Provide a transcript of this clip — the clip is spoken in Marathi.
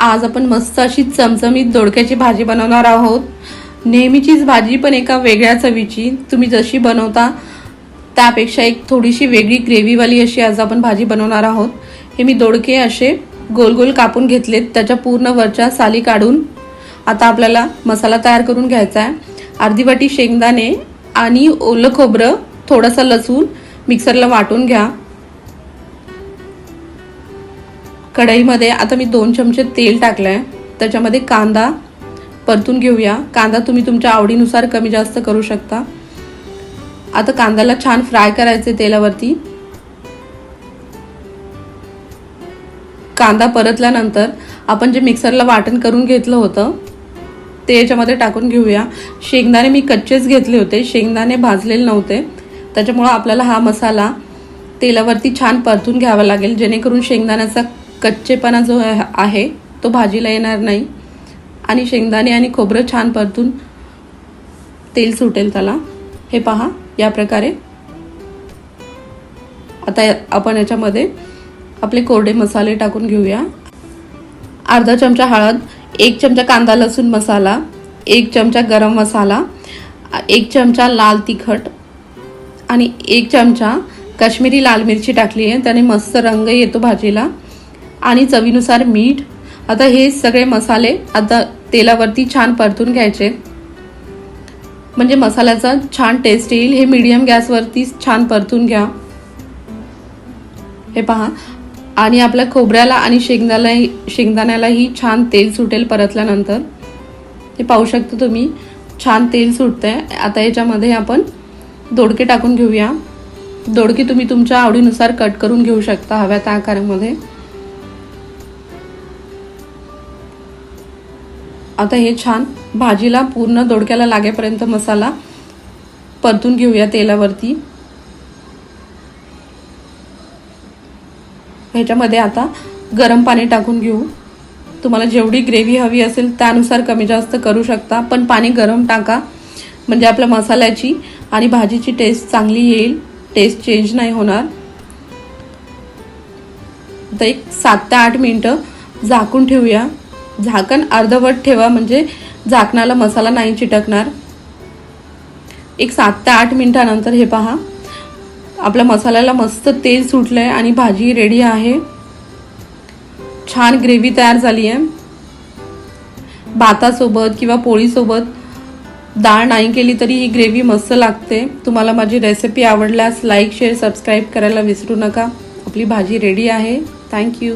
आज आपण मस्त अशी चमचमीत दोडक्याची भाजी बनवणार आहोत. नेहमीचीच भाजी पण एका वेगळ्या चवीची. तुम्ही जशी बनवता त्यापेक्षा एक थोडीशी वेगळी ग्रेव्हीवाली अशी आज आपण भाजी बनवणार आहोत. हे मी दोडके असे गोल गोल कापून घेतलेत. त्याच्या पूर्ण वरच्या साली काढून आता आपल्याला मसाला तयार करून घ्यायचा आहे. अर्धी वाटी शेंगदाणे आणि ओलं खोबरं थोडंसं लसूण मिक्सरला वाटून घ्या. कढईमध्ये आता मी दोन चमचे तेल टाकलं आहे त्याच्यामध्ये कांदा परतून घेऊया. कांदा तुम्ही तुमच्या आवडीनुसार कमी जास्त करू शकता. आता कांद्याला छान फ्राय करायचे तेलावरती. कांदा परतल्यानंतर आपण जे मिक्सरला वाटण करून घेतलं होतं ते याच्यामध्ये टाकून घेऊया. शेंगदाणे मी कच्चेच घेतले होते. शेंगदाणे भाजलेले नव्हते. त्याच्यामुळं आपल्याला हा मसाला तेलावरती छान परतून घ्यावा लागेल. जेणेकरून शेंगदाण्याचा कच्चेपणा जो आहे तो भाजीला येणार नाही. आणि शेंगदाणे आणि खोबरं छान परतून तेल सुटेल त्याला. हे पहा या प्रकारे. आता आपण याच्यामध्ये आपले कोरडे मसाले टाकून घेऊया. अर्धा चमचा हळद एक चमचा कांदा लसूण मसाला एक चमचा गरम मसाला एक चमचा लाल तिखट आणि एक चमचा काश्मीरी लाल मिरची टाकली आहे. त्याने मस्त रंग येतो भाजीला. आणि चवीनुसार मीठ. आता हे सगळे मसाले आता तेलावरती छान परतून घ्यायचे. म्हणजे मसाल्याचा छान टेस्ट येईल. हे मीडियम गॅसवरती छान परतून घ्या. हे पहा. आणि आपल्या खोबऱ्याला आणि शेंगदाला शेंगदाण्यालाही छान तेल सुटेल परतल्यानंतर. हे पाहू शकता तुम्ही. छान तेल सुटतं आहे आता याच्यामध्ये आपण दोडके टाकून घेऊया. दोडके तुम्ही तुमच्या आवडीनुसार कट करून घेऊ शकता हव्या त्या आकारामध्ये. आता हे छान भाजीला पूर्ण दोडक्याला लागेपर्यंत मसाला परतून घेऊया तेलावरती. ह्याच्यामध्ये आता गरम पाणी टाकून घेऊ. तुम्हाला जेवढी ग्रेव्ही हवी असेल त्यानुसार कमी जास्त करू शकता पण पाणी गरम टाका. म्हणजे आपल्या मसाल्याची आणि भाजीची टेस्ट चांगली येईल. टेस्ट चेंज नाही होणार. तर एक सात ते आठ मिनटं झाकून ठेवूया. झाकण अर्धवट ठेवा म्हणजे झाकणाला मसाला नाही चिटकणार. एक सात ते आठ मिनटानंतर हे पहा. आपल्या मसाल्याला मस्त तेल सुटलंय आणि भाजी रेडी आहे. छान ग्रेव्ही तयार झाली आहे भातासोबत किंवा पोळीसोबत डाळ नाही केली तरी ही ग्रेव्ही मस्त लागते. तुम्हाला माझी रेसिपी आवडल्यास लाईक शेअर सबस्क्राईब करायला विसरू नका. आपली भाजी रेडी आहे. थँक्यू